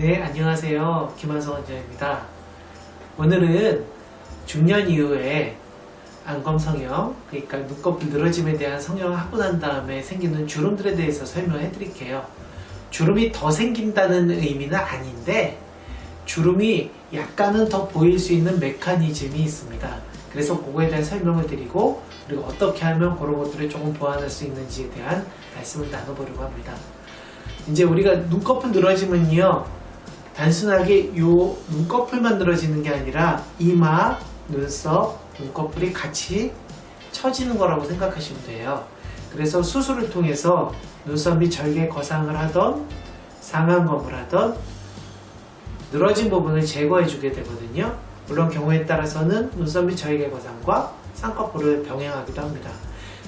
네, 안녕하세요. 김한성 원장입니다. 오늘은 중년 이후에 안검 성형, 그러니까 눈꺼풀 늘어짐에 대한 성형을 하고 난 다음에 생기는 주름들에 대해서 설명해 드릴게요. 주름이 더 생긴다는 의미는 아닌데, 주름이 약간은 더 보일 수 있는 메커니즘이 있습니다. 그래서 그거에 대한 설명을 드리고, 그리고 어떻게 하면 그런 것들을 조금 보완할 수 있는지에 대한 말씀을 나눠보려고 합니다. 이제 우리가 눈꺼풀 늘어짐은요, 단순하게 요 눈꺼풀만 늘어지는 게 아니라 이마, 눈썹, 눈꺼풀이 같이 처지는 거라고 생각하시면 돼요. 그래서 수술을 통해서 눈썹이 절개 거상을 하던 상안검을 하던 늘어진 부분을 제거해 주게 되거든요. 물론 경우에 따라서는 눈썹 및 절개 거상과 쌍꺼풀을 병행하기도 합니다.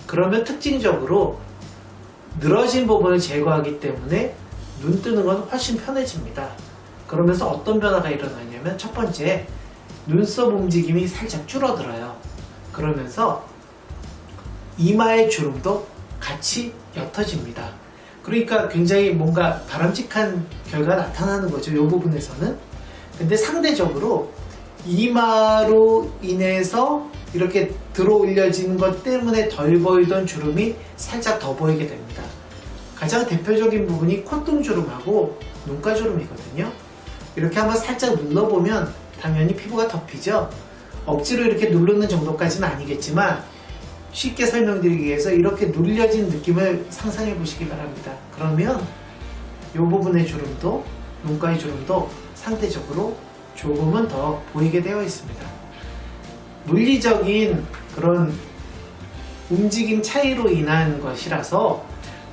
그러면 특징적으로 늘어진 부분을 제거하기 때문에 눈 뜨는 건 훨씬 편해집니다. 그러면서 어떤 변화가 일어나냐면 첫 번째 눈썹 움직임이 살짝 줄어들어요. 그러면서 이마의 주름도 같이 옅어집니다. 그러니까 굉장히 뭔가 바람직한 결과가 나타나는 거죠. 이 부분에서는. 근데 상대적으로 이마로 인해서 이렇게 들어 올려지는 것 때문에 덜 보이던 주름이 살짝 더 보이게 됩니다. 가장 대표적인 부분이 콧등주름하고 눈가주름이거든요. 이렇게 한번 살짝 눌러보면 당연히 피부가 덮이죠. 억지로 이렇게 누르는 정도까지는 아니겠지만 쉽게 설명드리기 위해서 이렇게 눌려진 느낌을 상상해 보시기 바랍니다. 그러면 이 부분의 주름도 눈가의 주름도 상대적으로 조금은 더 보이게 되어 있습니다. 물리적인 그런 움직임 차이로 인한 것이라서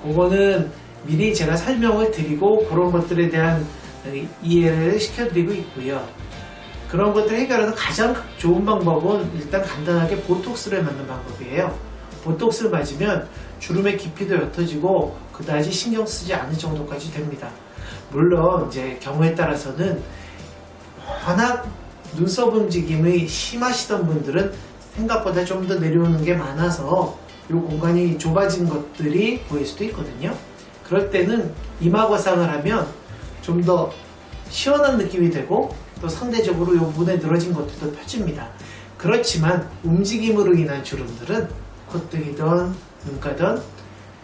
그거는 미리 제가 설명을 드리고 그런 것들에 대한 이해를 시켜드리고 있고요. 그런 것들을 해결하는 가장 좋은 방법은 일단 간단하게 보톡스를 맞는 방법이에요. 보톡스를 맞으면 주름의 깊이도 옅어지고 그다지 신경 쓰지 않을 정도까지 됩니다. 물론 이제 경우에 따라서는 워낙 눈썹 움직임이 심하시던 분들은 생각보다 좀 더 내려오는 게 많아서 이 공간이 좁아진 것들이 보일 수도 있거든요. 그럴 때는 이마 거상을 하면 좀더 시원한 느낌이 되고 또 상대적으로 이 부분에 늘어진 것들도 펴집니다. 그렇지만 움직임으로 인한 주름들은 콧등이든 눈가든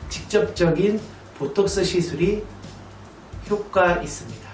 직접적인 보톡스 시술이 효과 있습니다.